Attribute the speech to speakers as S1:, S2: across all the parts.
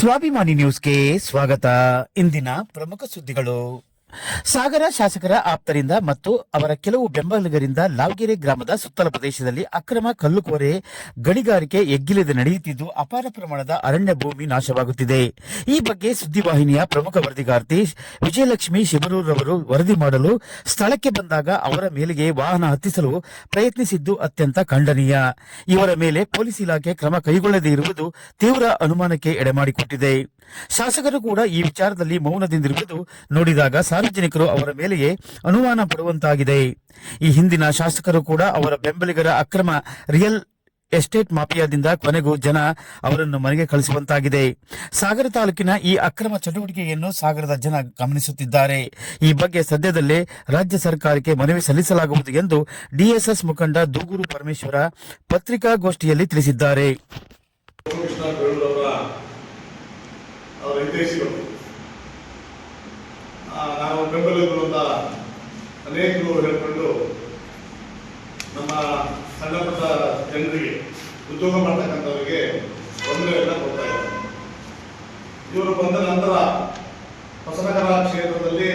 S1: ಸ್ವಾಭಿಮಾನಿ ನ್ಯೂಸ್ಗೆ ಸ್ವಾಗತ. ಇಂದಿನ ಪ್ರಮುಖ ಸುದ್ದಿಗಳು. ಸಾಗರ ಶಾಸಕರ ಆಪ್ತರಿಂದ ಮತ್ತು ಅವರ ಕೆಲವು ಬೆಂಬಲಿಗರಿಂದ ಲಾವಗೆರೆ ಗ್ರಾಮದ ಸುತ್ತಲ ಪ್ರದೇಶದಲ್ಲಿ ಅಕ್ರಮ ಕಲ್ಲುಕೋರೆ ಗಣಿಗಾರಿಕೆ ಎಗ್ಗಿಲಿದೆ ನಡೆಯುತ್ತಿದ್ದು ಅಪಾರ ಪ್ರಮಾಣದ ಅರಣ್ಯ ಭೂಮಿ ನಾಶವಾಗುತ್ತಿದೆ. ಈ ಬಗ್ಗೆ ಸುದ್ದಿವಾಹಿನಿಯ ಪ್ರಮುಖ ವರದಿಗಾರ್ತಿ ವಿಜಯಲಕ್ಷ್ಮಿ ಶಿಬರೂರವರು ವರದಿ ಮಾಡಲು ಸ್ಥಳಕ್ಕೆ ಬಂದಾಗ ಅವರ ಮೇಲೆಗೆ ವಾಹನ ಹತ್ತಿಸಲು ಪ್ರಯತ್ನಿಸಿದ್ದು ಅತ್ಯಂತ ಖಂಡನೀಯ. ಇವರ ಮೇಲೆ ಪೊಲೀಸ್ ಇಲಾಖೆ ಕ್ರಮ ಕೈಗೊಳ್ಳದೇ ಇರುವುದು ತೀವ್ರ ಅನುಮಾನಕ್ಕೆ ಎಡೆಮಾಡಿಕೊಟ್ಟಿದೆ. ಶಾಸಕರು ಕೂಡ ಈ ವಿಚಾರದಲ್ಲಿ ಮೌನದಿಂದಿರುವುದು ನೋಡಿದಾಗ ಸಾರ್ವಜನಿಕರು ಅವರ ಮೇಲೆಯೇ ಅನುಮಾನ ಪಡುವಂತಾಗಿದೆ. ಈ ಹಿಂದಿನ ಶಾಸಕರು ಕೂಡ ಅವರ ಬೆಂಬಲಿಗರ ಅಕ್ರಮ ರಿಯಲ್ ಎಸ್ಟೇಟ್ ಮಾಫಿಯಾದಿಂದ ಕೊನೆಗೂ ಜನ ಅವರನ್ನು ಮನೆಗೆ ಕಳಿಸುವಂತಾಗಿದೆ. ಸಾಗರ ತಾಲೂಕಿನ ಈ ಅಕ್ರಮ ಚಟುವಟಿಕೆಯನ್ನು ಸಾಗರದ ಜನ ಗಮನಿಸುತ್ತಿದ್ದಾರೆ. ಈ ಬಗ್ಗೆ ಸದ್ಯದಲ್ಲೇ ರಾಜ್ಯ ಸರ್ಕಾರಕ್ಕೆ ಮನವಿ ಸಲ್ಲಿಸಲಾಗುವುದು ಎಂದು ಡಿಎಸ್ಎಸ್ ಮುಖಂಡ ದೂಗೂರು ಪರಮೇಶ್ವರ ಪತ್ರಿಕಾಗೋಷ್ಠಿಯಲ್ಲಿ ತಿಳಿಸಿದ್ದಾರೆ
S2: ಕೃಷ್ಣ ಬೇಳೂರವರ ಅವರ ಹಿತೈಷಿಗಳು ಆ, ನಾವು ಬೆಂಬಲಿಗರು ಅಂತ ಅನೇಕರು ಹೇಳ್ಕೊಂಡು ನಮ್ಮ ಸಣ್ಣ ಪುಟ್ಟ ಜನರಿಗೆ, ಉದ್ಯೋಗ ಮಾಡ್ತಕ್ಕಂಥವರಿಗೆ ತೊಂದರೆಯನ್ನು ಕೊಡ್ತಾ ಇದ್ದಾರೆ. ಇವರು ಬಂದ ನಂತರ ಹೊಸನಗರ ಕ್ಷೇತ್ರದಲ್ಲಿ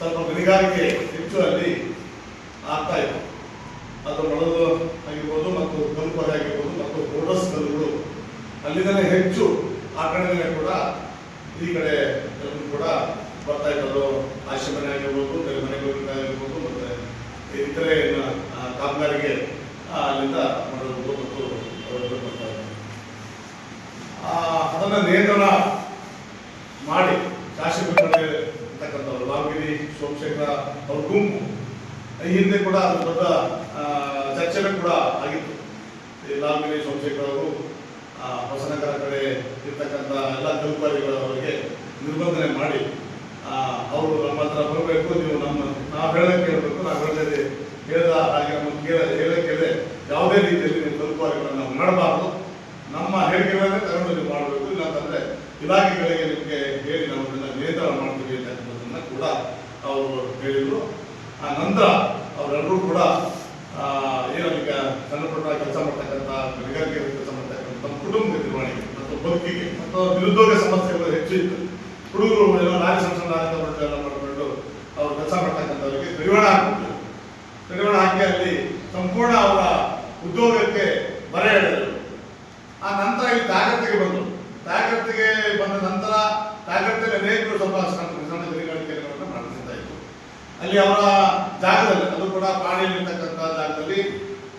S2: ಸ್ವಲ್ಪ ಗಣಿಗಾರಿಕೆ ಹೆಚ್ಚು ಅಲ್ಲಿ ಆಗ್ತಾ ಇತ್ತು. ಅದು ಮೊಳಲು ಆಗಿರ್ಬೋದು ಮತ್ತು ಕಲ್ಪನೆ ಆಗಿರ್ಬೋದು ಮತ್ತು ಬೋರ್ಡರ್ಸ್ ಕಲ್ಲುಗಳು ಅಲ್ಲಿಂದಲೇ ಹೆಚ್ಚು ಆ ಕಡೆಯಿಂದಲೇ ಕೂಡ ಈ ಕಡೆ ಕೂಡ ಬರ್ತಾ ಇರೋದು ಆಶ್ರಮನೆ ಆಗಿರ್ಬೋದು ಬೇರೆ ಮನೆಗಳಿಗೆ ಆಗಿರ್ಬೋದು ಮತ್ತೆ ಇತರೆ ಕಾಮಗಾರಿಗೆ ಅಲ್ಲಿಂದ ಮಾಡೋದು ಮತ್ತು ಅದನ್ನ ನಿಯಂತ್ರಣ ಮಾಡಿ ಕಾಶಿ ಇರ್ತಕ್ಕಂಥವ್ರು ರಾಮಗಿರಿ ಸೋಮಶೇಖರ ಅವ್ರ ಗುಂಪು. ಈ ಹಿಂದೆ ಕೂಡ ಅದು ದೊಡ್ಡ ಚರ್ಚೆನೂ ಕೂಡ ಆಗಿತ್ತು. ಲಾಲ್ಗಿರಿ ಸೋಮಶೇಖರ್ ಅವರು ಹೊಸನಗರ ಕಡೆ ಇರ್ತಕ್ಕಂಥ ಎಲ್ಲ ಜವಾಬ್ದಾರಿಗಳವರಿಗೆ ನಿರ್ಬಂಧನೆ ಮಾಡಿ ಅವರು ನಮ್ಮ ಹತ್ರ ಬರಬೇಕು ನೀವು ನಮ್ಮ ನಾವು ಹೇಳಕ್ಕೆ ಕೇಳಬೇಕು ನಾವು ಹೇಳದೆ ಹೇಳಿದ ಹಾಗೆ ನಮ್ಮ ಕೇಳ ಹೇಳಕ್ಕೆ ಯಾವುದೇ ರೀತಿಯಲ್ಲಿ ನೀವು ತಲುಪಾರಿಗಳನ್ನು ನಾವು ಮಾಡಬಾರ್ದು ನಮ್ಮ ಹೇಳಿಕೆಗಳನ್ನೇ ತಗೊಂಡು ಮಾಡಬೇಕು ಇಲ್ಲಾಂತಂದ್ರೆ ಇಲಾಖೆಗಳಿಗೆ ನಿಮಗೆ ಹೇಳಿ ನಾವು ನಿಯಂತ್ರಣ ಮಾಡ್ತೀವಿ ಅಂತಕ್ಕಂಥದ್ದನ್ನ ಕೂಡ ಅವರು ಹೇಳಿದರು. ಆ ನಂತರ ಅವರೆಲ್ಲರೂ ಕೂಡ ಆ, ಸಣ್ಣಪುಟ್ಟ ಕೆಲಸ ಮಾಡ್ತಕ್ಕಂಥ ಕೈಗಾರಿಕೆ ಕೆಲಸ ಮಾಡ್ತಕ್ಕಂಥ ಕುಟುಂಬ ನಿರ್ವಹಣೆಗೆ ಮತ್ತು ಬದುಕಿಗೆ ಮತ್ತು ನಿರುದ್ಯೋಗ ಸಮಸ್ಯೆಗಳು ಹೆಚ್ಚು ಇತ್ತು. ಹುಡುಗರು ಏನೋ ಲಾರಿ ಸಣ್ಣ ಸಣ್ಣ ಲಾರಿ ಮಾಡಿಕೊಂಡು ಅವ್ರು ಕೆಲಸ ಮಾಡ್ತಕ್ಕಂಥವ್ರಿಗೆ ಕಡಿವಾಣ ಹಾಕ್ಬಿಟ್ಟು ಕಡಿವಾಣ ಹಾಕಿ ಅಲ್ಲಿ ಸಂಪೂರ್ಣ ಅವರ ಉದ್ಯೋಗಕ್ಕೆ ಬರ ಹೇಳಿದರು ಆ ನಂತರ ಇಲ್ಲಿ ತಾಗತ್ತಿಗೆ ಬಂದರು. ತಾಗತ್ತಿಗೆ ಬಂದ ನಂತರ ತಾಗತ್ತಲ್ಲಿ ಅನೇಕರು ಸ್ವಲ್ಪ ಸಣ್ಣ ಗಣಿಗಾರಿಕೆಗಳನ್ನು ಮಾಡ್ತಿರ್ತಾ ಅಲ್ಲಿ ಅವರ ಜಾಗದಲ್ಲಿ, ಅದು ಕೂಡ ಪಾಣಿಯಲ್ಲಿರ್ತಕ್ಕಂಥ ಜಾಗದಲ್ಲಿ,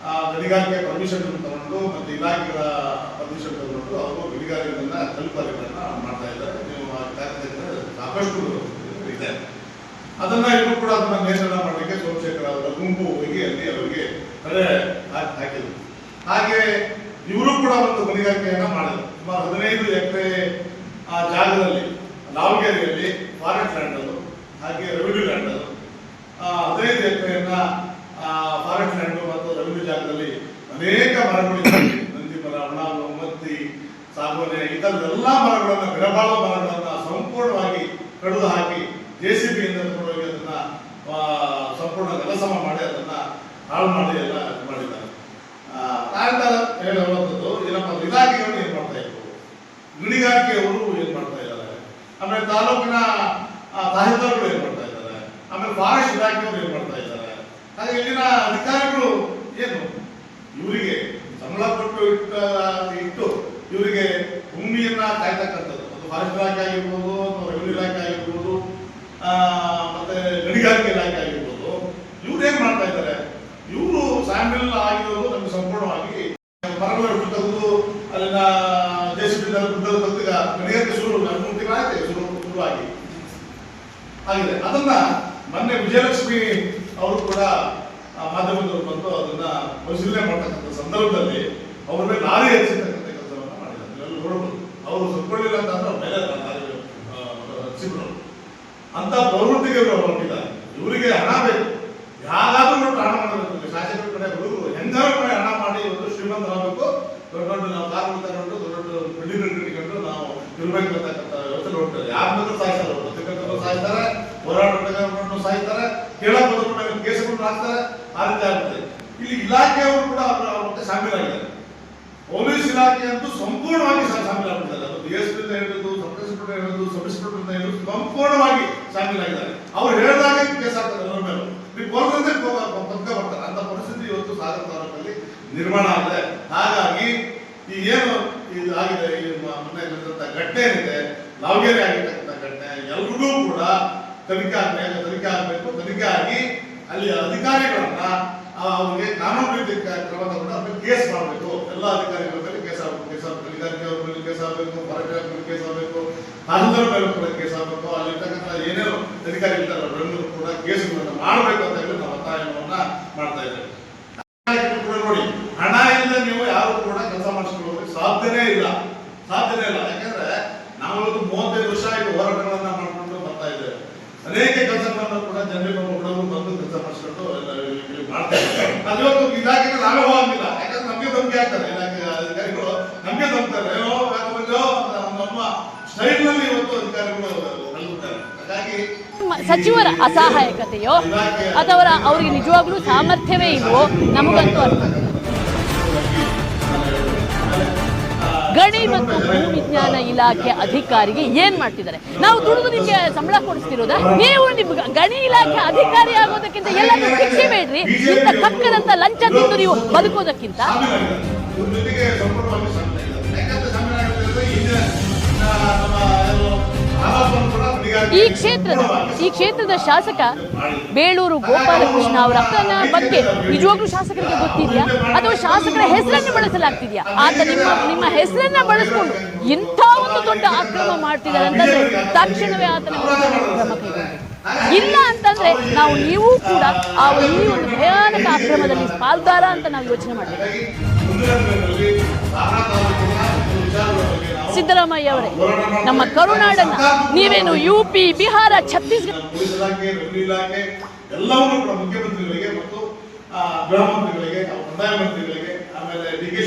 S2: ಆ ಗಣಿಗಾರಿಕೆ ಪರ್ಮಿಷನ್ ತಗೊಂಡು ಮತ್ತು ಇಲಾಖೆಗಳ ಪರ್ಮಿಷನ್ ತಗೊಂಡು ಅವರು ಗಣಿಗಾರಿಕೆಗಳನ್ನ ಕಲ್ಪನೆಗಳನ್ನ ಮಾಡ್ತಾ ಇದ್ದಾರೆ. ಜಾಗದಲ್ಲಿ ಸಾಕಷ್ಟು ಇದೆ. ಅದನ್ನ ಇವರು ಕೂಡ ಅದನ್ನ ನಿಯಂತ್ರಣ ಮಾಡಲಿಕ್ಕೆ ಸೋಮಶೇಖರ ಅವರ ಗುಂಪು ಹೋಗಿ ಅಲ್ಲಿ ಅವರಿಗೆ ತಡೆ ಹಾಕಿ ಹಾಕಿದ್ರು. ಹಾಗೆ ಇವರು ಕೂಡ ಒಂದು ಗಣಿಗಾರಿಕೆಯನ್ನ ಮಾಡಿದ್ರು. ಸುಮಾರು ಹದಿನೈದು ಎಕರೆ ಆ ಜಾಗದಲ್ಲಿ ಲಾವಗೇರಿಯಲ್ಲಿ ಫಾರೆಸ್ಟ್ ಲ್ಯಾಂಡ್ ಅದು, ಹಾಗೆ ರೆವಿನ್ಯೂ ಲ್ಯಾಂಡ್ ಅದು. ಹದಿನೈದು ಎಕರೆಯನ್ನ ಫಾರೆಸ್ಟ್ ಲ್ಯಾಂಡ್ ಮತ್ತು ರೆವಿನ್ಯೂ ಜಾಗದಲ್ಲಿ ಅನೇಕ ಮರಗಳು ಇದ್ದಾವೆ. ನಂದಿ ಮರ ಅಣಾಲು ಮತ್ತಿ ಸಾಗುವನೆ ಇದನ್ನೆಲ್ಲ ಮರಗಳನ್ನು ಎಲ್ಲ ಮರಗಳನ್ನು ಸಂಪೂರ್ಣವಾಗಿ ಕಡಿದು ಹಾಕಿ ಜೆ ಸಿ ಬಿಯಿಂದ ಅದನ್ನ ಸಂಪೂರ್ಣ ಕೆಲಸ ಮಾಡಿ ಅದನ್ನ ಹಾಳು ಮಾಡಿ ಎಲ್ಲ ಇದು ಮಾಡಿದ್ದಾರೆ ಆ, ನಾವೆಲ್ಲ ಹೇಳುವಂಥದ್ದು ಏನಪ್ಪ ಅಂದ್ರೆ ಇಲಾಖೆಗಳು ಏನ್ ಮಾಡ್ತಾ ಇದ್ರು ಗಣಿಗಾರಿಕೆಯವರು ಏನ್ ಮಾಡ್ತಾ ಇದ್ದಾರೆ ಆಮೇಲೆ ತಾಲೂಕಿನ ಆ, ತಹಸೀಲ್ದಾರ್ಗಳು ಏನ್ ಮಾಡ್ತಾ ಇದ್ದಾರೆ ಆಮೇಲೆ ಫಾರೆಸ್ಟ್ ಇಲಾಖೆಯವರು ಏನ್ ಮಾಡ್ತಾ ಇದ್ದಾರೆ ಹಾಗೆ ಇಲ್ಲಿನ ಅಧಿಕಾರಿಗಳು ಏನು ಇವರಿಗೆ ಸಂಬಳ ಕೊಟ್ಟು ಇಟ್ಟ ಇಟ್ಟು ಇವರಿಗೆ ಭೂಮಿಯನ್ನ ಕಾಯ್ತಕ್ಕಂಥದ್ದು ಅದು ಫಾರೆಸ್ಟ್ ಇಲಾಖೆ ಆಗಿರ್ಬೋದು ಅಥವಾ ರೆವಿನ್ಯೂ ಇಲಾಖೆ ಆಗಿರ್ಬೋದು ಆ, ಮತ್ತೆ ಗಣಿಗಾರಿಕೆ ಇಲಾಖೆ ಆಗಿರ್ಬೋದು ಇವ್ರು ಏನ್ ಮಾಡ್ತಾ ಇದ್ದಾರೆ ಸ್ಯಾಮಿಲ್ ಆಗಿರೋದು ನಮ್ಗೆ ಸಂಪೂರ್ಣವಾಗಿ ಮರಗಳು ತೆಗೆದು ಅಲ್ಲಿನ ಬುದ್ಧದ ತೆಗೆದ ಗಣಿಗಾರಿಕೆ ಶುರು ಮೂರು ತಿಂಗಳಾಯ್ತು ಶುರು ಶುರುವಾಗಿ ಆಗಿದೆ ಅದನ್ನ ಮೊನ್ನೆ ವಿಜಯಲಕ್ಷ್ಮಿ ಅವರು ಕೂಡ ಮಾಧ್ಯಮದವರು ಬಂದು ಅದನ್ನ ಪರಿಶೀಲನೆ ಮಾಡ್ತಕ್ಕಂಥ ಸಂದರ್ಭದಲ್ಲಿ ಅವ್ರ ಮೇಲೆ ಲಾರಿ ಹಚ್ಚಿರ್ತಕ್ಕಂಥ ಕೆಲಸವನ್ನು ಮಾಡಿದ್ದಾರೆ. ನೋಡಬಹುದು ಅವರು ಸತ್ಕೊಳ್ಳಿಲ್ಲ ಅಂತ ಅಂದ್ರೆ ಅವ್ರ ಮೇಲೆ ಹಚ್ಚಿದ್ರು ಅಂತ ಪ್ರವೃತ್ತಿಗೆ ಹೊರಟಿದ್ದಾರೆ ಇವರಿಗೆ ಹಣ ಬೇಕು. ಯಾರಾದ್ರೂ ಹಣ ಮಾಡಬೇಕು ಶಾಸಕರ ಕಡೆ ಹುಡುಗರು ಹೆಂಗಾರು ಕಡೆ ಹಣ ಮಾಡಿ ಒಂದು ಶ್ರೀಮಂತರಾಗಬೇಕು ದೊಡ್ಡ ದೊಡ್ಡ ನಾವು ಕಾರು ತಗೊಂಡು ದೊಡ್ಡ ಬಿಲ್ಡಿಂಗ್ ಇಟ್ಕೊಂಡು ನಾವು ಇರ್ಬೇಕು ಅಂತಕ್ಕಂಥ ಯೋಚನೆ ಯಾರ ಬಂದ್ರು ಅವರು. ಪತ್ರಕರ್ತರು ಸಾಯ್ತಾರೆ ಹೋರಾಟಗಾರರನ್ನು ಸಾಯ್ತಾರೆ ಕೇಳಕ್ ಬಂದ್ರು ಕೇಸುಗಳನ್ನು ಹಾಕ್ತಾರೆ, ಆ ರೀತಿ ಆಗುತ್ತೆ. ಇಲ್ಲಿ ಇಲಾಖೆಯವರು ಕೂಡ ಅವರ ಅವ್ರ ಶಾಮೀಲಾಗಿದ್ದಾರೆ ಪೊಲೀಸ್ ಇಲಾಖೆ ಅಂತೂ ಸಂಪೂರ್ಣವಾಗಿ ಶಾಮೀಲಾಗಿದ್ದಾರೆ ಅದು ಎಸ್ ಪಿಂದ ಹಿಡಿದು ಸಬ್ ಇನ್ಸ್ಪೆಕ್ಟರ್ ಹಿಡಿದು ಸಬ್ ಅಂತ ಹಿಡಿದು ಸಂಪೂರ್ಣವಾಗಿ ಶಾಮೀಲಾಗಿದ್ದಾರೆ ಅವ್ರು ಹೇಳಿದಾಗ ಕೇಸ್ ಆಗ್ತದೆ ಅವರ ಮೇಲೆ. ನೀವು ಬರ್ತಾರೆ. ಅಂತ ಪರಿಸ್ಥಿತಿ ಇವತ್ತು ಸಾಗರ ತಾಲೂಕಲ್ಲಿ ನಿರ್ಮಾಣ ಆಗಿದೆ. ಹಾಗಾಗಿ ಏನು ಇದು ಆಗಿದೆ, ಈ ಇರತಕ್ಕಂಥ ಘಟನೆ ಏನಿದೆ ಲಾವಗೇರಿ ಆಗಿರ್ತಕ್ಕಂಥ ಘಟನೆ, ಎಲ್ರಿಗೂ ಕೂಡ ತನಿಖೆ ಆಗ್ಬೇಕು, ತನಿಖೆ ಆಗಬೇಕು, ತನಿಖೆ ಆಗಿ ಅಲ್ಲಿ ಅಧಿಕಾರಿಗಳನ್ನ ಅವರಿಗೆ ಕಾನೂನು ರೀತಿ ಕ್ರಮ ತಗೊಂಡು ಅದನ್ನ ಮೇಲೆ ಕೇಸ್ ಮಾಡಬೇಕು. ಎಲ್ಲ ಅಧಿಕಾರಿಗಳ ಮೇಲೆ ಕೇಸ್ ಆಗಬೇಕು ಕೇಸ್ ಆಗಬೇಕು ಅವ್ರ ಮೇಲೆ ಕೇಸ್ ಆಗಬೇಕು ಹೊರಗೆ ಮೇಲೆ ಕೇಸ್ ಆಗಬೇಕು ತಾಲೂಕರ ಮೇಲೆ ಕೂಡ ಕೇಸ್ ಆಗಬೇಕು. ಅಲ್ಲಿರ್ತಕ್ಕಂಥ ಏನೇನು ಅಧಿಕಾರಿಗಳಿದ್ದಾರೆ, ಅವರೆಲ್ಲರೂ ಕೂಡ ಕೇಸುಗಳನ್ನು ಮಾಡಬೇಕು ಅಂತ ಹೇಳಿ ನಾವು ಒತ್ತಾಯವನ್ನ ಮಾಡ್ತಾ ಇದ್ದೇವೆ ನಾಯಕರು ಕೂಡ ನೋಡಿ ಹಣ ಇಲ್ಲದೆ ನೀವು ಯಾರು ಕೂಡ ಕೆಲಸ ಮಾಡಿಸ್ಕೊಳ್ಳೋದಕ್ಕೆ ಸಾಧ್ಯನೇ ಇಲ್ಲ ಸಾಧ್ಯನೇ ಇಲ್ಲ ಯಾಕಂದ್ರೆ ನಾವು ಇವತ್ತು ಮೂವತ್ತೈದು ವರ್ಷ ಆಯ್ತು ಹೋರಾಟಗಳನ್ನ ಮಾಡ್ಕೊಂಡು ಬರ್ತಾ ಇದ್ದೇವೆ ಅನೇಕ ಕೆಲಸಗಳನ್ನ ಕೂಡ ಜನರಿಗೆ ಹುಡುಗರು ಬಂದು ಕೆಲಸ ಮಾಡಿಸ್ಕೊಂಡು ಎಲ್ಲ ಇಲ್ಲಿ ಮಾಡ್ತಾ ಇದ್ದಾರೆ ಅದು ಇವತ್ತು ಇಲಾಖೆಗೆ ನಾವೇ ಹೋಗಂಗಿಲ್ಲ. ಯಾಕಂದ್ರೆ ನಮಗೆ ಧಮಕಿ ಆಗ್ತಾರೆ ಅಧಿಕಾರಿಗಳು ನಮಗೆ ಧಮಕ್ತಾರೆ ನಮ್ಮ ಸ್ಟೈಲ್ನಲ್ಲಿ ಇವತ್ತು ಅಧಿಕಾರಿಗಳು ಹಾಗಾಗಿ
S3: ಸಚಿವರ ಅಸಹಾಯಕತೆಯೋ ಅಥವಾ ಅವರಿಗೆ ನಿಜವಾಗ್ಲೂ ಸಾಮರ್ಥ್ಯವೇ ಇಲ್ವೋ ನಮಗಂತೂ ಅರ್ಥ ಗಣಿ ಮತ್ತು ಭೂವಿಜ್ಞಾನ ಇಲಾಖೆ ಅಧಿಕಾರಿಗೆ ಏನ್ ಮಾಡ್ತಿದ್ದಾರೆ? ನಾವು ದುಡಿದು ನಿಮ್ಗೆ ಸಂಬಳ ಕೊಡಿಸ್ತಿರೋದ? ನೀವು ನಿಮ್ ಗಣಿ ಇಲಾಖೆ ಅಧಿಕಾರಿ ಆಗೋದಕ್ಕಿಂತ ಎಲ್ಲಾದ್ರೂ ಶಿಕ್ಷೆ ಬೇಡ್ರಿ? ಇಂಥ ಕಕ್ಕದಂತ ಲಂಚ ತಿಂದು ನೀವು ಬದುಕೋದಕ್ಕಿಂತ? ಈ ಕ್ಷೇತ್ರದ ಈ ಕ್ಷೇತ್ರದ ಶಾಸಕ ಬೇಳೂರು ಗೋಪಾಲಕೃಷ್ಣ ಅವರ ಅಪ್ಪನ ಬಗ್ಗೆ ನಿಜವಾಗ್ಲೂ ಶಾಸಕರಿಗೆ ಗೊತ್ತಿದೆಯಾ? ಅಥವಾ ಶಾಸಕರ ಹೆಸರನ್ನು ಬಳಸಲಾಗ್ತಿದೆಯಾ? ಆತ ನಿಮ್ಮ ನಿಮ್ಮ ಹೆಸರನ್ನ ಬಳಸ್ಕೊಂಡು ಇಂಥ ಒಂದು ದೊಡ್ಡ ಆಕ್ರಮ ಮಾಡ್ತಿದ್ದಾರೆ ಅಂತಂದ್ರೆ ತಕ್ಷಣವೇ ಆತನ ಕ್ರಮ ಇಲ್ಲ ಅಂತಂದ್ರೆ ನಾವು, ನೀವು ಕೂಡ ಆ ಈ ಒಂದು ಭಯಾನಕ ಅಕ್ರಮದಲ್ಲಿ ಪಾಲ್ದಾರ ಅಂತ ನಾವು ಯೋಚನೆ ಮಾಡಬೇಕು ಸಿದ್ದರಾಮಯ್ಯ ಅವರೇ, ನಮ್ಮ ಕರುನಾಡನ್ನ ನೀವೇನು ಯು ಪಿ ಬಿಹಾರ, ಛತ್ತೀಸ್ಗಢ
S2: ಎಲ್ಲವನ್ನೂ ಮುಖ್ಯಮಂತ್ರಿಗಳಿಗೆ ಮತ್ತು ಮಂತ್ರಿಗಳಿಗೆ ಆಮೇಲೆ ಅವರಿಗೆ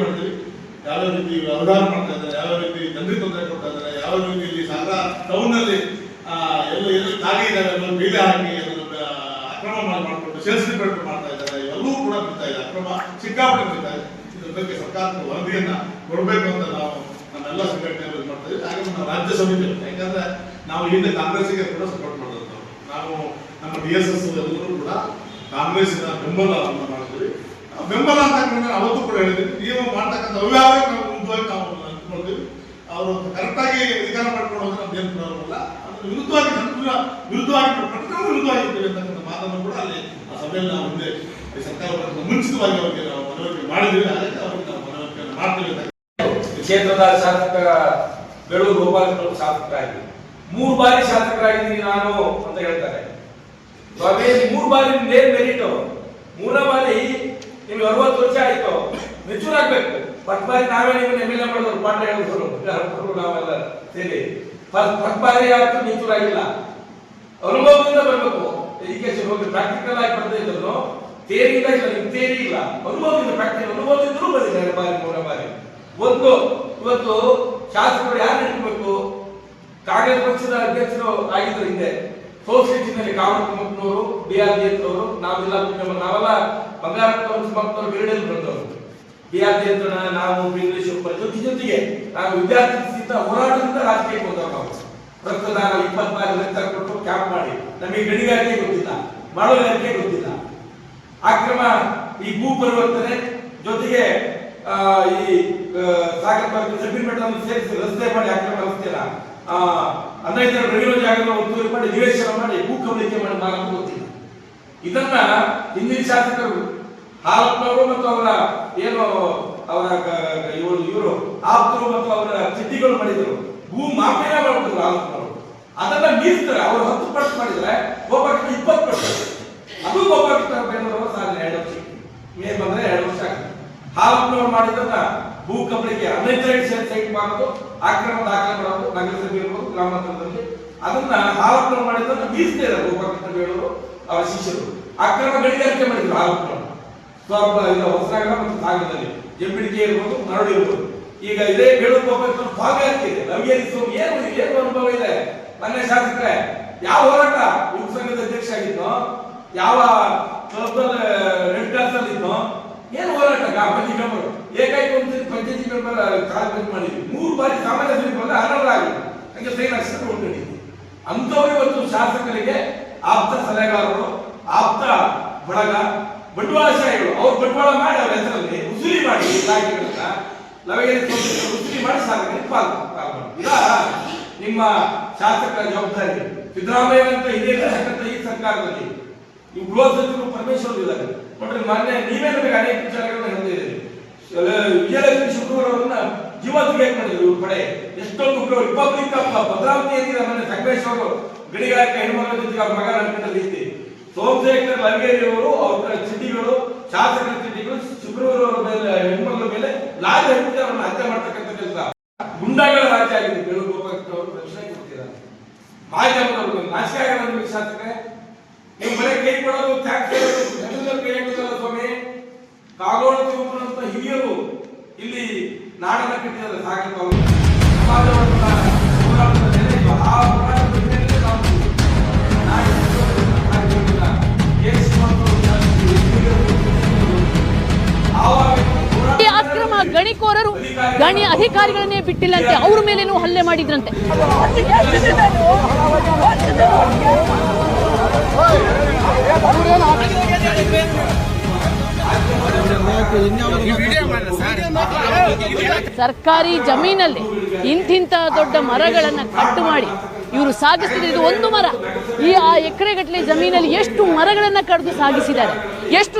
S2: ಮಾಡ್ತೀವಿ ಯಾವ್ಯಾವ ರೀತಿ ವ್ಯವಹಾರ ಮಾಡ್ತಾ ಇದ್ದಾರೆ ರೀತಿ ಜನರಿಗೆ ತೊಂದರೆ ಕೊಡ್ತಾ ಯಾವ ರೀತಿ ಇಲ್ಲಿ ಸಾಗರ ಟೌನ್ ಎಲ್ಲ ಎಲ್ಲಿ ಅಕ್ರಮ ಮಾಡಿ ಮಾಡ್ಕೊಂಡು ಸೇಲ್ಸ್ ಮಾಡ್ತಾ ನಡೀತಾ ಇದೆ ಅಕ್ರಮ ಸಿಕ್ಕಾಪಟ್ಟೆ ಇದ್ರ ಬಗ್ಗೆ ಸರ್ಕಾರದ ವರದಿಯನ್ನ ಕೊಡಬೇಕು ಅಂತ ನಾವು ನಮ್ಮೆಲ್ಲ ಸಂಘಟನೆಗಳು ಮಾಡ್ತಾ ಇದ್ದೀವಿ. ಹಾಗೆ ನಮ್ಮ ರಾಜ್ಯ ಸಮಿತಿ ಯಾಕಂದ್ರೆ ನಾವು ಹಿಂದೆ ಕಾಂಗ್ರೆಸ್ಗೆ ಕೂಡ ಸಪೋರ್ಟ್ ಮಾಡಿದಂಥವ್ರು ನಾವು. ನಮ್ಮ ಡಿ ಎಸ್ ಎಸ್ ಎಲ್ಲರೂ ಕೂಡ ಕಾಂಗ್ರೆಸ್ನ ಬೆಂಬಲವನ್ನು ಮಾಡ್ತೀವಿ. ಬೆಂಬಲ ಅಂತ ಅವತ್ತು ಕೂಡ ಹೇಳಿದ್ದೀವಿ ನೀವು ಮಾಡ್ತಕ್ಕಂಥ ಅವ್ಯಾವ ನಾವು ಮುಂದುವಾಗಿ ನಾವು ಅಂದ್ಕೊಳ್ತೀವಿ ಅವರು ಕರೆಕ್ಟಾಗಿ ವಿಧಾನ ಮಾಡ್ಕೊಂಡು ಹೋದ್ರೆ ನಮ್ಗೆ ಏನು ಪ್ರಾಬ್ಲಮ್ ಅದ್ರ ವಿರುದ್ಧವಾಗಿ ವಿರುದ್ಧವಾಗಿ ಪ್ರಕಟಣೆ ವಿರುದ್ಧವಾಗಿರ್ತೀವಿ ಅಂತಕ್ಕಂಥ ಮಾತನ್ನು ಕೂಡ ಅಲ್ಲಿ ಆ ಸಭೆಯಲ್ಲಿ ನಾವು ಮುಂದೆ ಸರ್ಕಾರ ಮುಂಚಿತವಾಗಿ ಅವರಿಗೆ ನಾವು ಮನವರಿಕೆ ಮಾಡಿದ್ವಿ ಅದಕ್ಕೆ ಅವರಿಗೆ ನಾವು ಮನವರಿಕೆ ಮಾಡ್ತೀವಿ
S4: ಕ್ಷೇತ್ರದ ಶಾಸಕ ಬೆಳೂರು ಗೋಪಾಲಕೃಷ್ಣ ಶಾಸಕರಾಗಿ. ಮೂರು ಬಾರಿ ಶಾಸಕರಾಗಿದ್ದೀನಿ ನಾನು ಅಂತ ಹೇಳ್ತಾರೆ. ಮೂರು ಬಾರಿ ಏನ್ ಮೆರಿಟ್ ಮೂರ ಬಾರಿ ನಿಮ್ಗೆ ಅರವತ್ತು ವರ್ಷ ಆಯ್ತು. ಮೆಚೂರ್ ಆಗ್ಬೇಕು. ಫಸ್ಟ್ ಬಾರಿ ನಾವೇ ನಿಮ್ಮನ್ನ ಎಂ ಎಲ್ ಎ ಮಾಡಿದ್ರು ಪಾಠ ಹೇಳಿದ್ರು ನಾವೆಲ್ಲ ಸೇರಿ. ಫಸ್ಟ್ ಫಸ್ಟ್ ಬಾರಿ ಯಾವತ್ತೂ ಮೆಚೂರ್ ಆಗಿಲ್ಲ. ಅನುಭವದಿಂದ ಬರಬೇಕು. ಎಜುಕೇಶನ್ ಹೋಗಿ ಪ್ರಾಕ್ಟಿಕಲ್ ಆಗಿ ಬರ್ತಾ ಇದ್ರು ಥಿಯರಿಯಿಂದ ಇಲ್ಲ, ನಿಮ್ಗೆ ತೇರಿ ಇಲ್ಲ ಅನುಭವದಿಂದ ಪ್ರಾಕ್ಟಿಕಲ್ ಅನುಭವದಿಂದಲೂ ಬಂದಿದೆ ಎರಡು ಬಾರಿ ಮೂರ ಬಾರಿ. ಒಂದು, ಇವತ್ತು ಶಾಸಕರು ಯಾರು ಇಟ್ಬೇಕು ಕಾಂಗ್ರೆಸ್ ಪಕ್ಷದ ಅಧ್ಯಕ್ಷರು ಆಗಿದ್ರು ಹಿಂದೆ. ಸೋಸಿಯೇಷನ್ ಕಾಮತ್ ಮಕ್ಕಳವರು ಬಿ ಆರ್ ಜಿ ಅವರು ನಾವೆಲ್ಲ ನಾವೆಲ್ಲ ಮಕ್ಕಳು ಬಿರಡಲ್ಲಿ ಬಂದವರು. ಬಿ ಆರ್ ಜಿ ನಾವು ಇಂಗ್ಲಿಷ್ ಜೊತೆ, ಜೊತೆಗೆ ನಾವು ವಿದ್ಯಾರ್ಥಿ ಹೋರಾಟದಿಂದ ರಾಜಕೀಯಕ್ಕೆ ಹೋದವರು ನಾವು. ರಕ್ತದಾನ ಇಪ್ಪತ್ನಾಲ್ಕು ಲಕ್ಷ ಕೊಟ್ಟು ಕ್ಯಾಂಪ್ ಮಾಡಿ. ನಮಗೆ ಗಣಿಗಾರಿಕೆ ಗೊತ್ತಿಲ್ಲ ಮಾಡೋಗಾರಿಕೆ ಗೊತ್ತಿಲ್ಲ. ಅಕ್ರಮ ಈ ಭೂ ಪರಿವರ್ತನೆ ಜೊತೆಗೆ ಈ ಸಾಗರ ಸಬ್ಮಿಟ್ ಅನ್ನು ಸೇರಿಸಿ ರಸ್ತೆ ಮಾಡಿ ಅಕ್ರಮ ರಸ್ತೆನ ಹದಿನೈದು ರೆವಿನ್ಯೂ ಜಾಗವನ್ನು ಒತ್ತುವರಿ ಮಾಡಿ, ನಿವೇಶನ ಮಾಡಿ, ಭೂ ಕಬಳಿಕೆ ಮಾಡಿ ಮಾರಾಟ ಇದನ್ನ ಹಿಂದಿನ ಶಾಸಕರು ಹಾಲಪ್ಪನವರು ಮತ್ತು ಅವರ ಏನು ಅವರ ಇವರು ಇವರು ಆಪ್ತರು ಮತ್ತು ಅವರ ಚಿಟ್ಟಿಗಳು ಮಾಡಿದ್ರು. ಭೂ ಮಾಫಿಯಾ ಮಾಡ್ಬಿಟ್ರು ಹಾಲಪ್ಪನವರು. ಅದನ್ನ ಮೀರಿಸ್ತಾರೆ. ಅವರು ಹತ್ತು ಪರ್ಸೆಂಟ್ ಮಾಡಿದ್ರೆ ಒಬ್ಬ ಇಪ್ಪತ್ತು ಪರ್ಸೆಂಟ್ ಅದು ಗೋಪಾಕೃಷ್ಣ ಬೇರೆಯವರು ಸಾಧನೆ ಎರಡು ವರ್ಷ ಮೇ ಬಂದ್ರೆ ಎರಡು ವರ್ಷ ಆಗುತ್ತೆ ಹಾಲಪ್ಪನವರು ಮಾಡಿದ್ದನ್ನ ಕಬಳಿಕೆ ಅನ್ಎಂಪ್ಲಾಯ್ಡ್ ಸೈಟ್ ಮಾಡೋದು ಆಕ್ರಮ ದಾಖಲೆ ಮಾಡೋದು ನಗರಸಭೆ ಇರ್ಬೋದು ಗ್ರಾಮಾಂತರದಲ್ಲಿ ಅದನ್ನ ಹಾಲಪ್ಪನವರು ಬೀಸ್ತಾ ಇದ್ದಾರೆ ಗೋಪಾಲಕೃಷ್ಣ ಬೇಡವರು ಅವರ ಶಿಷ್ಯರು. ಅಕ್ರಮ ಗಣಿಗಾರಿಕೆ ಮಾಡಿದ್ರು ಆರೋಪಣ ಹೊಸನಗರ ಮತ್ತು ಸಾಗರದಲ್ಲಿ. ಜಂಬಿಡಿಕೆ ಇರ್ಬೋದು, ಮರಳು ಇರ್ಬೋದು. ಈಗ ಇದೇ ಬೇಡೂರು ಗೋಪಾಲಕೃಷ್ಣ ಭಾಗ ಆಗ್ತಿದೆ ನಮಗೆ ಏನು ಏನು ಅನುಭವ ಇದೆ? ಮನೆ ಶಾಸಕರೇ, ಯಾವ ಹೋರಾಟ ಯುವ ಸಂಘದ ಅಧ್ಯಕ್ಷ ಆಗಿದ್ನೋ, ಯಾವ ರೆಡ್ ಕ್ಲಾಸ್ ಅಲ್ಲಿ ಇದ್ನೋ ಏನು ಹೋರಾಟ? ಗ್ರಾಮ ಮೆಂಬರ್ ಏಕೈಕ ಒಂದು ಪಂಚಾಯತಿ ಮೆಂಬರ್ ಕಾಲ್ ಮಾಡಿದ್ವಿ. ಮೂರು ಬಾರಿ ಸಾಮಾನ್ಯ ಸಭೆ ಬಂದ ಆಗಿ ಹಂಗೆ ಸೈನ್ ಅಕ್ಷರ ಉಂಟು ಅಂಥವ್ರು ಇವತ್ತು ಶಾಸಕರಿಗೆ ಆಪ್ತ ಸಲಹೆಗಾರರು, ಆಪ್ತ ಬಳಗ ಬಂಡವಾಳಶಾಹಿಗಳು ಅವ್ರು ಬಂಡವಾಳ ಮಾಡಿ ಅವ್ರ ಹೆಸರಲ್ಲಿ ಉಸುರಿ ಮಾಡಿ ಇಲಾಖೆಗಳನ್ನ ಸಂಸ್ಥೆ ಉಸುರಿ ಮಾಡಿ ಶಾಸಕರಿಗೆ ಪಾಲ್ ಇಲ್ಲ ನಿಮ್ಮ ಶಾಸಕರ ಜವಾಬ್ದಾರಿ, ಸಿದ್ದರಾಮಯ್ಯ ಅಂತ ಹಿರಿಯ ಶಾಸಕರ ಈ ಸರ್ಕಾರದಲ್ಲಿ. ನೀವು ಗೃಹ ಸಚಿವರು ಪರಮೇಶ್ವರ್ ಇದ್ದಾರೆ. ನೋಡ್ರಿ ಮೊನ್ನೆ ನೀವೇ ನಮಗೆ ಅನೇಕ ವಿಚಾರಗಳನ್ನ ಹೇಳಿದ್ದೀರಿ ವಿಜಯಲಕ್ಷ್ಮಿ ಶುಕ್ರವಾರ ಅವರನ್ನ ಜೀವಂತಿಗೆ ಮಾಡಿದ್ರು? ಪಡೆ ಎಷ್ಟೊಂದು ರಿಪಬ್ಲಿಕ್ ಆಫ್ ಭದ್ರಾವತಿ ಏನಿದೆ ಮೊನ್ನೆ ಸಂಗಮೇಶ್ ಅವರು. ಗಣಿಗಾರಿಕೆ ಹೆಣ್ಮಕ್ಳ ಜೊತೆಗೆ ಅವ್ರ ಮಗ ನಡ್ಕೊಂಡ ರೀತಿ ಸೋಮಶೇಖರ್ ಲಂಗೇರಿ ಅವರು ಅವ್ರ ಚಿಟಿಗಳು ಶಾಸಕರ ಚಿಟಿಗಳು ಶುಕ್ರವಾರ ಮೇಲೆ, ಹೆಣ್ಮಕ್ಳ ಮೇಲೆ ಲಾಜ ಹತ್ತಿ ಅವರನ್ನ ಹತ್ಯೆ ಮಾಡ್ತಕ್ಕಂಥ ಕೆಲಸ. ಗುಂಡಾಗಳ ರಾಜ್ಯ ಆಗಿದೆ. ಬೇಲೂರು ಗೋಪಾಲಕೃಷ್ಣ ರಕ್ಷಣೆ ಕೊಡ್ತೀರಾ? ಅವರು ಆಗಲ್ಲ ನಿಮಗೆ ಶಾಸಕರೇ ನೀವು ಮನೆ ಕೈ ಕೊಡೋದು ಟ್ಯಾಕ್ಸ್ ಕೈ ಕಾಗೋಳ ತಿರುಪುರಂತ ಹಿರಿಯರು ಇಲ್ಲಿ ನಾಡನ್ನ ಕಟ್ಟಿದ್ದಾರೆ ಸಾಗರ. ಆ ಹೋರಾಟದ ಹಿನ್ನೆಲೆಯಲ್ಲಿ ನಾವು ನಾಡಿನ
S3: ಅಕ್ರಮ ಗಣಿಕೋರರು ಗಣಿ ಅಧಿಕಾರಿಗಳನ್ನೇ ಬಿಟ್ಟಿಲ್ಲಂತೆ ಅವ್ರ ಮೇಲೇನೂ ಹಲ್ಲೆ ಮಾಡಿದ್ರಂತೆ ಸರ್ಕಾರಿ ಜಮೀನಲ್ಲಿ ಇಂತಿಂತ ದೊಡ್ಡ ಮರಗಳನ್ನ ಕಟ್ಟು ಮಾಡಿ ಇವರು ಸಾಗಿಸ್ತಿದ್ರು ಇದು ಒಂದು ಮರ. ಈ ಆ ಎಕರೆಗಟ್ಟಲೆ ಜಮೀನಲ್ಲಿ ಎಷ್ಟು ಮರಗಳನ್ನ ಕಡಿದು ಸಾಗಿಸಿದ್ದಾರೆ? ಎಷ್ಟು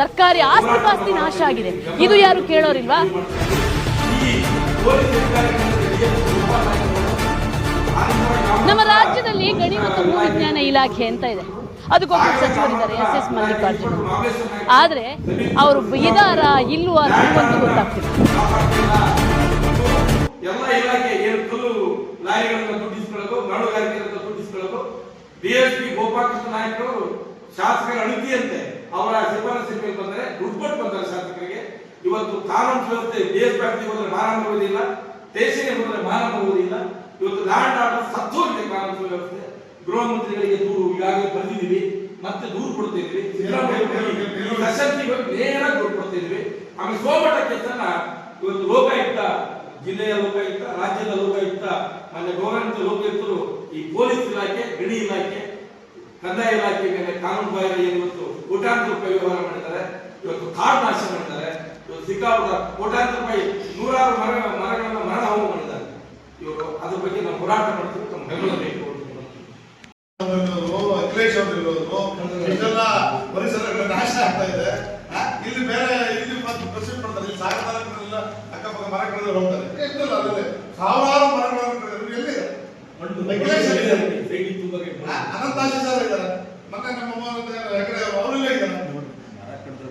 S3: ಸರ್ಕಾರಿ ಆಸ್ತಿ ಪಾಸ್ತಿ ನಾಶ ಆಗಿದೆ. ಇದು ಯಾರು ಕೇಳೋರಿಲ್ವಾ? ನಮ್ಮ ರಾಜ್ಯದಲ್ಲಿ ಗಣಿ ಮತ್ತು ಭೂವಿಜ್ಞಾನ ಇಲಾಖೆ ಅಂತ ಇದೆ. ಅದಕ್ಕೊಬ್ಬರು ಸಚಿವರಿದ್ದಾರೆ ಎಸ್ ಎಸ್ ಮಲ್ಲಿಕಾರ್ಜುನ್ ಆದರೆ ಅವರು ಇದಾರ ಇಲ್ವಾ ನಮಗಂತೂ ಗೊತ್ತಾಗ್ತಿಲ್ಲ.
S4: ಗೋಪಾಲಕೃಷ್ಣ ಶಾಸಕರ ಅಣತಿಯಂತೆ ಅವರ ಶಿಫಾರಸು ಮೇಲೆ ಬಂದರೆ ದುಡ್ಡು ಕೊಟ್ಟು ಬಂದರೆ ಶಾಸಕರಿಗೆ. ಇವತ್ತು ಕಾನೂನು ವ್ಯವಸ್ಥೆ ಬಿಎಸ್ಪಿ ಎಸ್ ವ್ಯಾಪ್ತಿಗೆ ಹೋದ್ರೆ ಮಾನ ಬರುವುದಿಲ್ಲ ದೇಶಕ್ಕೆ ಹೋದ್ರೆ ಮಾನ ಬರುವುದಿಲ್ಲ ಇವತ್ತು ಲ್ಯಾಂಡ್ ಆರ್ಡರ್ ಸತ್ತೋಗಿದೆ ಕಾನೂನು ವ್ಯವಸ್ಥೆ. ಗೃಹ ಮಂತ್ರಿಗಳಿಗೆ ದೂರು ಈಗಾಗಲೇ ಬಂದಿದ್ದೀವಿ, ಮತ್ತೆ ದೂರು ಕೊಡ್ತಿದ್ವಿ ಪ್ರಶಸ್ತಿ ನೇರ ದೂರು ಕೊಡ್ತಿದ್ವಿ ಆಮೇಲೆ ಸೋಮಟ ಕೆಲಸನ ಇವತ್ತು ಲೋಕಾಯುಕ್ತ, ಜಿಲ್ಲೆಯ ಲೋಕಾಯುಕ್ತ, ರಾಜ್ಯದ ಲೋಕಾಯುಕ್ತ, ಮಾನ್ಯ ಗೌರವಾನ್ವಿತ ಲೋಕಾಯುಕ್ತರು ಈ ಪೊಲೀಸ್ ಇಲಾಖೆ, ಗಣಿ ಇಲಾಖೆ, ಕಂದಾಯ ಇಲಾಖೆ ಮೇಲೆ ಕಾನೂನು ಬಾಹಿರ ಇವತ್ತು ಕೋಟ್ಯಾಂತರ ರೂಪಾಯಿ ವ್ಯವಹಾರ ಮಾಡಿದ್ದಾರೆ. ಇವತ್ತು ಕಾಡು ನಾಶ ಮಾಡಿದ್ದಾರೆ. ಇವತ್ತು ಸಿಕ್ಕಾಪುರ ಕೋಟ್ಯಾಂತರ ರೂಪಾಯಿ ನೂರಾರು ಮರ ಮರಗಳನ್ನ ಮರಣ ಹೋಗಿ ಮಾಡಿದ್ದಾರೆ. ಇವರು ಅದ್ರ ಬಗ್ಗೆ ನಾವು ಹೋರಾಟ ಮಾಡ್ತೀವಿ. ತಮ್ಮ ಬೆಂಬಲ ಬೇಕು
S2: ಇರೋದು, ಇದೆಲ್ಲ ಪರಿಸರಗಳ ನಾಶ ಆಗ್ತಾ ಇದೆ. ಇಲ್ಲಿ ಬೇರೆ ಇಲ್ಲಿ ಪರ್ಸೆಂಟ್ ಮಾಡ್ತಾರೆ. ಇಲ್ಲಿ ಸಾಗರ ತಾಲೂಕಿನೆಲ್ಲ ಅಕ್ಕಪಕ್ಕ ಮರ ಕಡಿದು ಹೋಗ್ತಾರೆ. ಎಷ್ಟಲ್ಲ ಅಲ್ಲದೆ ಸಾವಿರಾರು ಮರಗಳನ್ನು ಕಡಿದ್ರು ಇದ್ದಾರೆ. ಮತ್ತೆ ನಮ್ಮ ಹೆಗಡೆ ಅವರೆಲ್ಲ ಇದ್ದಾರೆ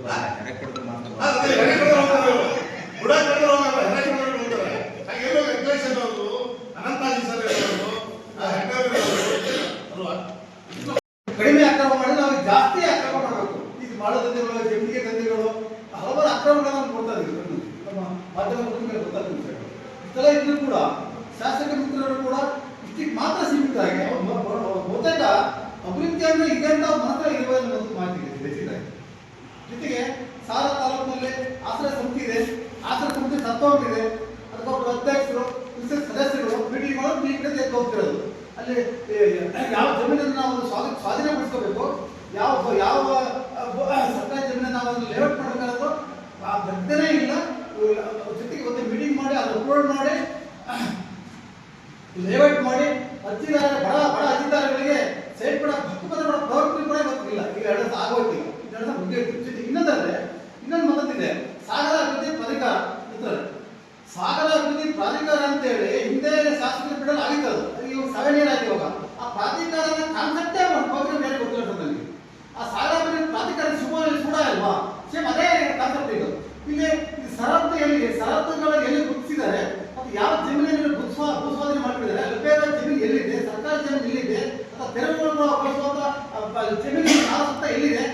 S2: ಆ, ಅದೇ ಎಡೆ ಕಡಿದು ಹೋಗ್ತಾರೆ ಇವರು. ಬುಡ ಕಡಿದು ಹೋಗಲ್ಲ ಎಡೆ ಕಡಿದು ಹೋಗ್ತಾರೆ ಹಾಗೆ ಎಲ್ಲೋ ಅಖಿಲೇಶ್ ಅವರು ಅನಂತ ಆಶೀಸ್ ಇರೋದು ಆ, ಹೆಗಡೆ ಅವರು ಇರೋದು. ಅಲ್ವಾ
S5: ಕಡಿಮೆ ಅಕ್ರಮ ಮಾಡಿ ನಾವು ಜಾಸ್ತಿ ಅಕ್ರಮ ಮಾಡಬೇಕು ಈಗ ಮಾಳ ದಂಧೆಗಳು ಜಮೀನಿಗೆ ದಂಧೆಗಳು ಹಲವಾರು ಅಕ್ರಮಗಳನ್ನು ಕೊಡ್ತಾ ಇದ್ದೀವಿ ನಮ್ಮ ಮಾಧ್ಯಮ ಮೇಲೆ ಗೊತ್ತಾದ ವಿಷಯಗಳು ಇಷ್ಟೆಲ್ಲ ಇದ್ರೂ ಕೂಡ ಶಾಸಕ ಮಿತ್ರರು ಕೂಡ ಇಷ್ಟಕ್ಕೆ ಮಾತ್ರ ಸೀಮಿತರಾಗಿ ಅವ್ರು ಮೊ- ಮೊ- ಬಹುತೇಕ ಅಭಿವೃದ್ಧಿ ಅಂದ್ರೆ ಇದೆ ಅಂತ ಅವ್ರ ಮಾತ್ರ ಇರುವ ಒಂದು ಮಾತಿದೆ ಹೆಚ್ಚಿನಾಗಿ ಜೊತೆಗೆ ಸಾಲ ತಾಲೂಕಿನಲ್ಲಿ ಆಶ್ರಯ ಸಮಿತಿ ಇದೆ ಆಶ್ರಯ ಸಮಿತಿ ಸತ್ತೋಗ್ತಿದೆ ಅದಕ್ಕೊಬ್ಬರು ಅಧ್ಯಕ್ಷರು ಸದಸ್ಯರು ಮೀಟಿಂಗ್ ಮಾಡೋದು ಈ ಕಡೆ ಎದ್ದು ಹೋಗ್ತಿರೋದು. ಅಲ್ಲಿ ಯಾವ ಜಮೀನನ್ನು ನಾವು ಸ್ವಾಧೀನ ಸ್ವಾಧೀನಪಡಿಸ್ಕೋಬೇಕು ಯಾವ ಯಾವ ಸರ್ಕಾರಿ ಜಮೀನನ್ನು ನಾವು ಲೇಔಟ್ ಮಾಡಬೇಕಾದ್ರು ಆ ಬದ್ಧನೇ ಇಲ್ಲ. ಜೊತೆಗೆ ಒಂದು ಮೀಟಿಂಗ್ ಮಾಡಿ ಅದು ಅಪ್ಲೋಡ್ ಮಾಡಿ ಲೇಔಟ್ ಮಾಡಿ ಅರ್ಜಿದಾರ ಬಡ ಬಡ ಅರ್ಜಿದಾರಗಳಿಗೆ ಸೈಟ್ ಕೂಡ ಹಕ್ಕುಪತ್ರ ಕೂಡ ಪ್ರವೃತ್ತಿ ಕೂಡ ಗೊತ್ತಿಲ್ಲ ಈಗ ಎರಡು ದಿವಸ ಇನ್ನೊಂದಂದ್ರೆ ಇನ್ನೊಂದು ಮತ್ತೊಂದಿದೆ ಸಾಗರ ಅಭಿವೃದ್ಧಿ ಪ್ರಾಧಿಕಾರ ಸಾಗರ ಅಭಿವೃದ್ಧಿ ಪ್ರಾಧಿಕಾರ ಅಂತೇಳಿ ಹಿಂದೆ ಶಾಸಕರ ಬಿಡಲು ಆಗಿತ್ತು ಅದು ಇವಾಗ ಸೆವೆನ್ ಇಯರ್ ಇವಾಗ. ಆ ಪ್ರಾಧಿಕಾರದ ಕಾನ್ಸೆಪ್ಟೇ ಪ್ರೋಗ್ರಾಮ್ ಬೇರೆ ಗೊತ್ತಿಲ್ಲ ಆ ಸಾಗರ ಅಭಿವೃದ್ಧಿ ಪ್ರಾಧಿಕಾರ ಸುಮಾರು ಕೂಡ ಅಲ್ವಾ? ಸೇಮ್ ಅದೇ ಕಾನ್ಸೆಪ್ಟ್ ಇದು. ಇಲ್ಲಿ ಸರತ್ತು ಎಲ್ಲಿ ಸರತ್ತುಗಳ ಎಲ್ಲಿ ಗುರುತಿಸಿದ್ದಾರೆ ಅದು ಯಾವ ಜಮೀನಿನಲ್ಲಿ ಭೂಸ್ವಾ ಭೂಸ್ವಾಧೀನ ಮಾಡ್ತಿದ್ದಾರೆ ಲಭ್ಯದ ಜಮೀನು ಎಲ್ಲಿದೆ, ಸರ್ಕಾರಿ ಜಮೀನು ಎಲ್ಲಿದೆ, ಅಥವಾ ತೆರವುಗಳನ್ನು ಬಳಸುವಂತ ಜಮೀನಿನ ಎಲ್ಲಿದೆ